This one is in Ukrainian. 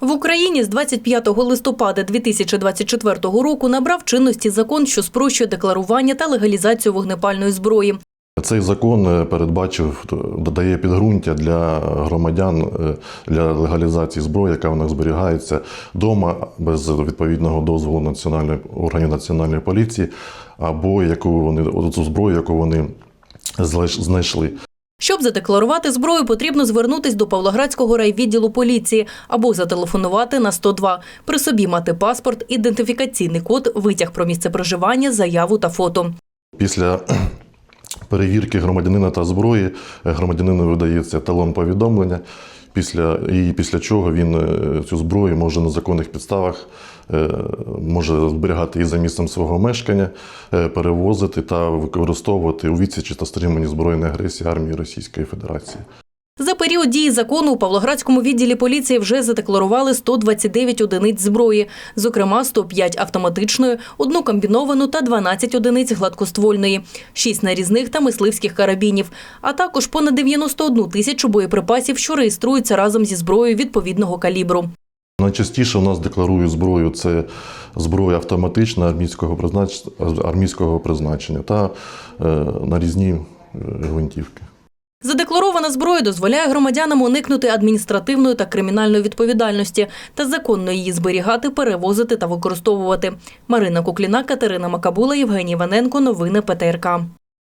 В Україні з 25 листопада 2024 року набрав чинності закон, що спрощує декларування та легалізацію вогнепальної зброї. Цей закон е, передбачив, додає підґрунтя для громадян е, для легалізації зброї, яка в них зберігається вдома без відповідного дозволу національної органів національної поліції, або яку вони цю зброю, яку вони знайшли. Щоб задекларувати зброю, потрібно звернутись до Павлоградського райвідділу поліції або зателефонувати на 102. При собі мати паспорт, ідентифікаційний код, витяг про місце проживання, заяву та фото. Після перевірки громадянина та зброї громадянину видається талон повідомлення, після, і після чого він е, цю зброю може на законних підставах е, може зберігати і за місцем свого мешкання, е, перевозити та використовувати у відсічі та стриманні збройної агресії армії Російської Федерації. Період дії закону у Павлоградському відділі поліції вже задекларували 129 одиниць зброї, зокрема 105 автоматичної, одну комбіновану та 12 одиниць гладкоствольної, 6 нарізних та мисливських карабінів, а також понад 91 тисячу боєприпасів, що реєструються разом зі зброєю відповідного калібру. Найчастіше у нас декларують зброю це зброя автоматична армійського призначення, армійського призначення та е, нарізні е, гвинтівки. Задекларована зброя дозволяє громадянам уникнути адміністративної та кримінальної відповідальності та законно її зберігати, перевозити та використовувати. Марина Кукліна, Катерина Макабула, Євгеній Ваненко. Новини ПТРК.